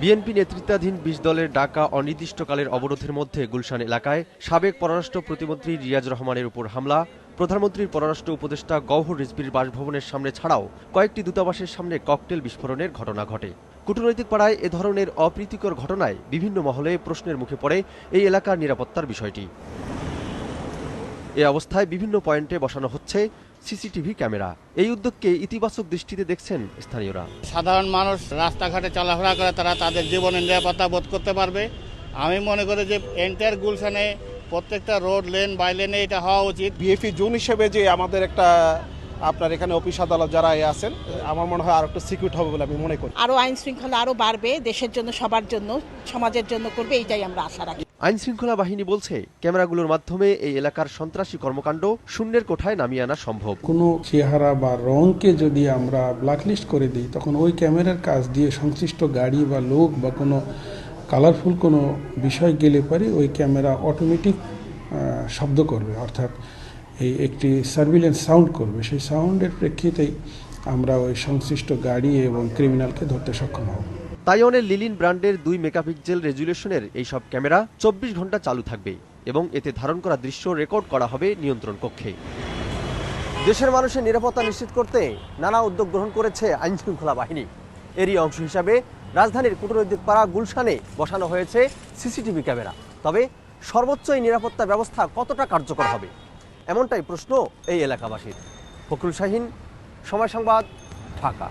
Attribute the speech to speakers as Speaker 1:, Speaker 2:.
Speaker 1: BNP নেতৃত্বাধীন বিশ দলের ডাকা অনির্দিষ্টকালের অবরোধের মধ্যে গুলশান এলাকায় সাবেক পররাষ্ট্র প্রতিমন্ত্রী রিয়াজ রহমানের উপর হামলা। প্রধানমন্ত্রীর পররাষ্ট্র উপদেষ্টা গওহর রিজবির বাসভবনের সামনে ছাড়াও কয়েকটি দূতাবাসের সামনে ককটেল বিস্ফোরণের ঘটনা ঘটে। কূটনৈতিক পাড়ায় এ ধরনের অপ্রীতিকর ঘটনায় বিভিন্ন মহলে প্রশ্নের মুখে পড়ে এই এলাকার নিরাপত্তার বিষয়টি। এ অবস্থায় বিভিন্ন পয়েন্টে বসানো হচ্ছে সিসিটিভি ক্যামেরা। এই উদ্যোগকে ইতিবাচক দৃষ্টিতে দেখছেন স্থানীয়রা।
Speaker 2: সাধারণ মানুষ রাস্তাঘাটে চলাফেরা করে তারা তাদের জীবনের নিরাপত্তা বোধ করতে পারবে। আমি মনে করি যে এন্টায়ার গুলশানে প্রত্যেকটা রোড লেন বাই লেনে এটা হওয়া উচিত।
Speaker 3: বিএফি জোন হিসেবে যে আমাদের একটা আপনার এখানে অফিস আদালত যারা এ আছেন আমার মনে হয় আর একটু সিকিউর হবে বলে আমি মনে করি।
Speaker 4: আরও আইন শৃঙ্খলা আরও বাড়বে দেশের জন্য সবার জন্য সমাজের জন্য করবে এইটাই আমরা আশা রাখি।
Speaker 1: আইন শৃঙ্খলা বাহিনী বলছে, ক্যামেরাগুলোর মাধ্যমে এই এলাকার সন্ত্রাসী কর্মকাণ্ড শূন্যের কোঠায় নামিয়ে আনা সম্ভব।
Speaker 5: কোনো চেহারা বা রংকে যদি আমরা ব্ল্যাকলিস্ট করে দিই, তখন ওই ক্যামেরার কাজ দিয়ে সংশ্লিষ্ট গাড়ি বা লোক বা কোনো কালারফুল কোনো বিষয় গেলে পরে ওই ক্যামেরা অটোমেটিক শব্দ করবে, অর্থাৎ এই একটি সার্ভিলেন্স সাউন্ড করবে। সেই সাউন্ডের প্রেক্ষিতেই আমরা ওই সংশ্লিষ্ট গাড়ি এবং ক্রিমিনালকে ধরতে সক্ষম হব।
Speaker 1: তাইওয়ানের লিলিন ব্র্যান্ডের দুই মেগাপিক্সেল রেজুলেশনের এইসব ক্যামেরা চব্বিশ ঘণ্টা চালু থাকবে এবং এতে ধারণ করা দৃশ্য রেকর্ড করা হবে নিয়ন্ত্রণ কক্ষে। দেশের মানুষের নিরাপত্তা নিশ্চিত করতে নানা উদ্যোগ গ্রহণ করেছে আইন শৃঙ্খলা বাহিনী। এরই অংশ হিসাবে রাজধানীর কূটনৈতিক পাড়া গুলশানে বসানো হয়েছে সিসিটিভি ক্যামেরা। তবে সর্বোচ্চ এই নিরাপত্তা ব্যবস্থা কতটা কার্যকর হবে? এমনটাই প্রশ্ন এই এলাকাবাসীর। ফখরুল শাহিন, সময় সংবাদ, ঢাকা।